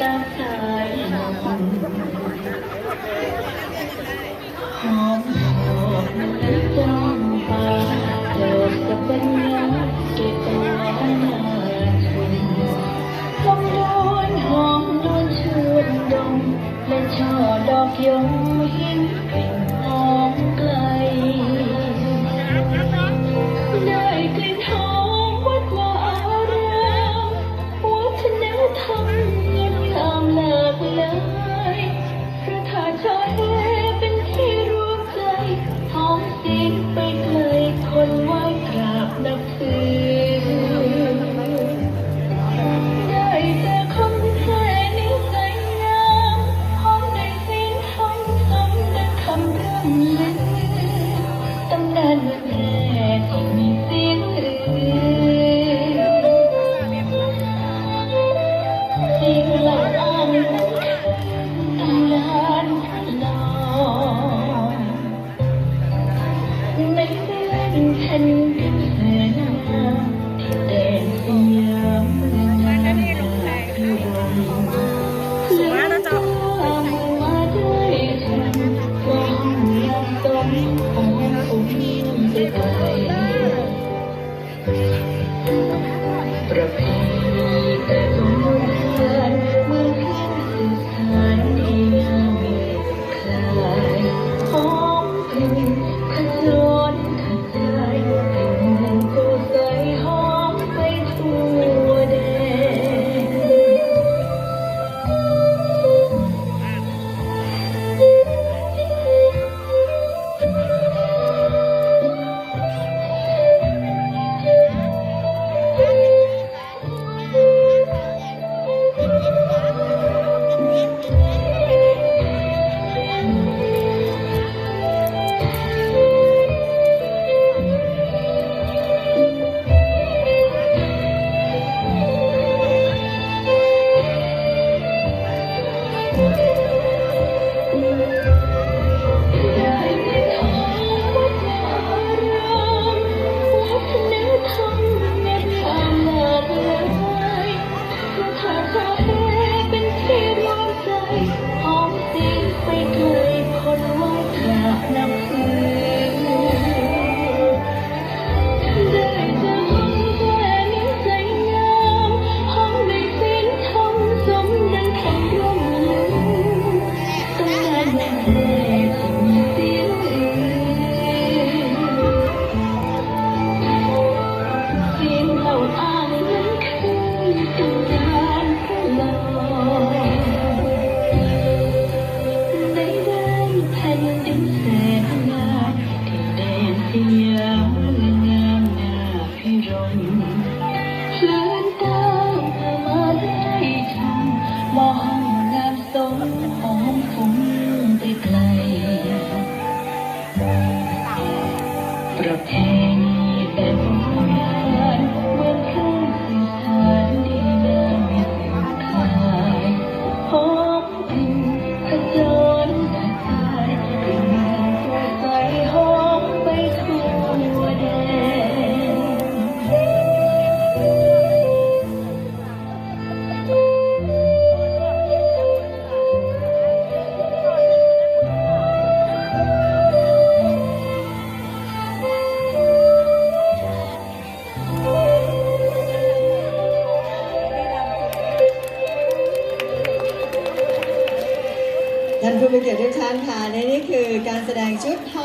ตาสายหอมหอมหอมนั้นจ้องตาเธอจะเป็นยังเก็บตาหน้าคุณต้องโดนหอมโดนชวนดมและช่อดอกยง ของจริงไม่เคยทนไว้กราบนับถือ ประเพณีแต่โบราณ ท่านผู้มีเกียรติทุกท่านค่ะแลนี่คือการแสดงชุดทอ